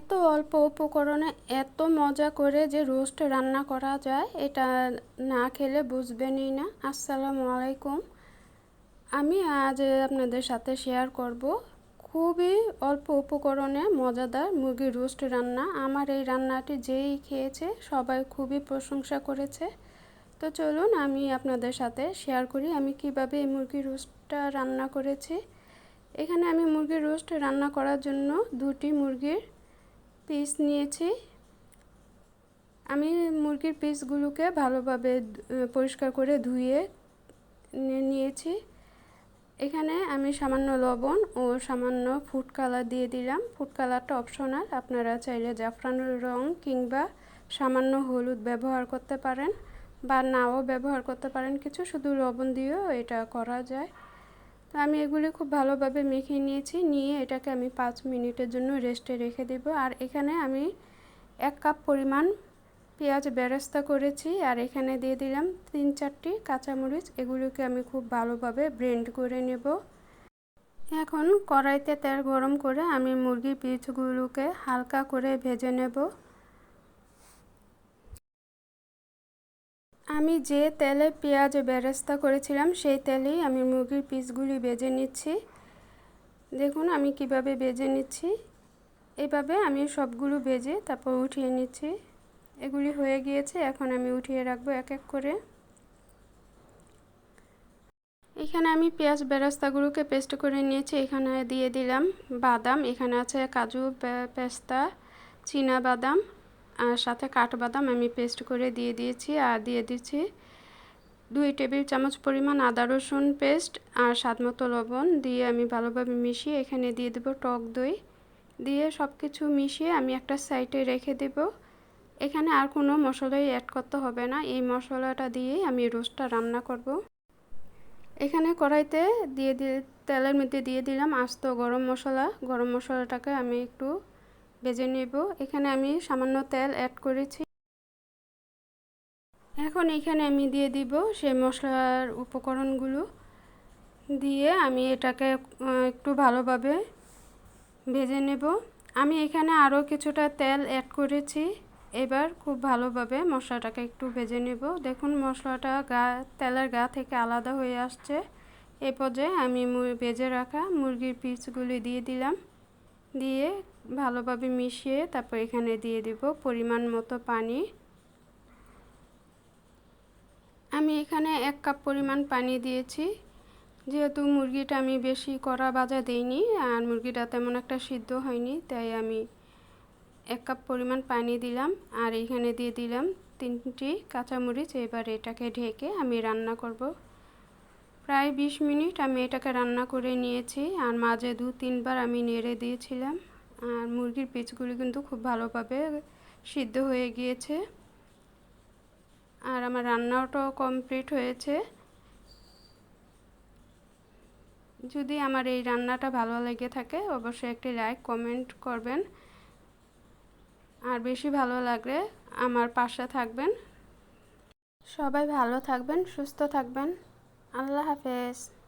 এত অল্প উপকরণে এত মজা করে যে রোস্ট রান্না করা যায়, এটা না খেলে বুঝবেনই না। আসসালামু আলাইকুম। আমি আজ আপনাদের সাথে শেয়ার করব খুবই অল্প উপকরণে মজাদার মুরগির রোস্ট রান্না। আমার এই রান্নাটি যেই খেয়েছে সবাই খুবই প্রশংসা করেছে। তো চলুন আমি আপনাদের সাথে শেয়ার করি আমি কীভাবে এই মুরগির রোস্টটা রান্না করেছি। এখানে আমি মুরগির রোস্ট রান্না করার জন্য দুটি মুরগির পিস নিয়েছি। আমি মুরগির পিসগুলোকে ভালোভাবে পরিষ্কার করে ধুয়ে নিয়েছি। এখানে আমি সামান্য লবণ ও সামান্য ফুড কালার দিয়ে দিলাম। ফুড কালারটা অপশনাল আপনারা চাইলে জাফরানের রং কিংবা সামান্য হলুদ ব্যবহার করতে পারেন বা নাও ব্যবহার করতে পারেন। কিছু শুধু লবণ দিয়েও এটা করা যায়। তো আমি এগুলি খুব ভালোভাবে মেখে নিয়েছি। নিয়ে এটাকে আমি পাঁচ মিনিটের জন্য রেস্টে রেখে দেব। আর এখানে আমি এক কাপ পরিমাণ পেঁয়াজ বেরেস্তা করেছি। আর এখানে দিয়ে দিলাম তিন চারটি কাঁচামরিচ। এগুলোকে আমি খুব ভালোভাবে ব্লেন্ড করে নেব। এখন কড়াইতে তেল গরম করে আমি মুরগির পিসগুলোকে হালকা করে ভেজে নেব। আমি যে তেলে পেঁয়াজ বেরেস্তা করেছিলাম, সেই তেলেই আমি মুরগির পিসগুলি বেজে নিচ্ছি। দেখুন আমি কীভাবে বেজে নিচ্ছি। এভাবে আমি সবগুলো বেজে তারপর উঠিয়ে নিচ্ছি। এগুলি হয়ে গিয়েছে, এখন আমি উঠিয়ে রাখব এক এক করে। এখানে আমি পেঁয়াজ বেরাস্তাগুলোকে পেস্ট করে নিয়েছি। এখানে দিয়ে দিলাম বাদাম, এখানে আছে কাজু পেস্তা, চীনা বাদাম। আর সাথে কাঠবাদাম আমি পেস্ট করে দিয়ে দিয়েছি আর দিয়ে দিচ্ছি দুই টেবিল চামচ পরিমাণ আদা রসুন পেস্ট আর স্বাদ মতো লবণ দিয়ে আমি ভালোভাবে মিশিয়ে এখানে দিয়ে দেবো টক দই। দিয়ে সব কিছু মিশিয়ে আমি একটা সাইডে রেখে দেব। এখানে আর কোনো মশলাই অ্যাড করতে হবে না। এই মশলাটা দিয়েই আমি রোস্টটা রান্না করব। এখানে কড়াইতে দিয়ে দিয়ে তেলের মধ্যে দিয়ে দিলাম আস্ত গরম মশলা। গরম মশলাটাকে আমি একটু ভেজে নেব। এখানে আমি সামান্য তেল অ্যাড করেছি। এখন এখানে আমি দিয়ে দিব সেই মশলার উপকরণগুলো। দিয়ে আমি এটাকে একটু ভালোভাবে ভেজে নেব। আমি এখানে আরও কিছুটা তেল অ্যাড করেছি। এবার খুব ভালোভাবে মশলাটাকে একটু ভেজে নেব। দেখুন মশলাটা গা, তেলের গা থেকে আলাদা হয়ে আসছে। এ পর্যায়ে আমি ভেজে রাখা মুরগির পিসগুলি দিয়ে দিলাম। দিয়ে ভালোভাবে মিশিয়ে তারপর এখানে দিয়ে দিব পরিমাণ মতো পানি। আমি এখানে এক কাপ পরিমাণ পানি দিয়েছি। যেহেতু মুরগিটা আমি বেশি কড়া বাজা দিইনি আর মুরগিটা তেমন একটা সিদ্ধ হয়নি, তাই আমি এক কাপ পরিমাণ পানি দিলাম। আর এখানে দিয়ে দিলাম তিনটি কাঁচামরিচ, এবার এটাকে ঢেকে আমি রান্না করব। প্রায় বিশ মিনিট আমি এটাকে রান্না করে নিয়েছি আর মাঝে দু তিনবার আমি নেড়ে দিয়েছিলাম। আর মুরগির পিচগুলি কিন্তু খুব ভালোভাবে সিদ্ধ হয়ে গিয়েছে। আর আমার রান্নাটাও কমপ্লিট হয়েছে। যদি আমার এই রান্নাটা ভালো লেগে থাকে, অবশ্যই একটি লাইক, কমেন্ট করবেন। আর বেশি ভালো লাগলে আমার পাশে থাকবেন। সবাই ভালো থাকবেন, সুস্থ থাকবেন। আল্লাহ হাফেজ।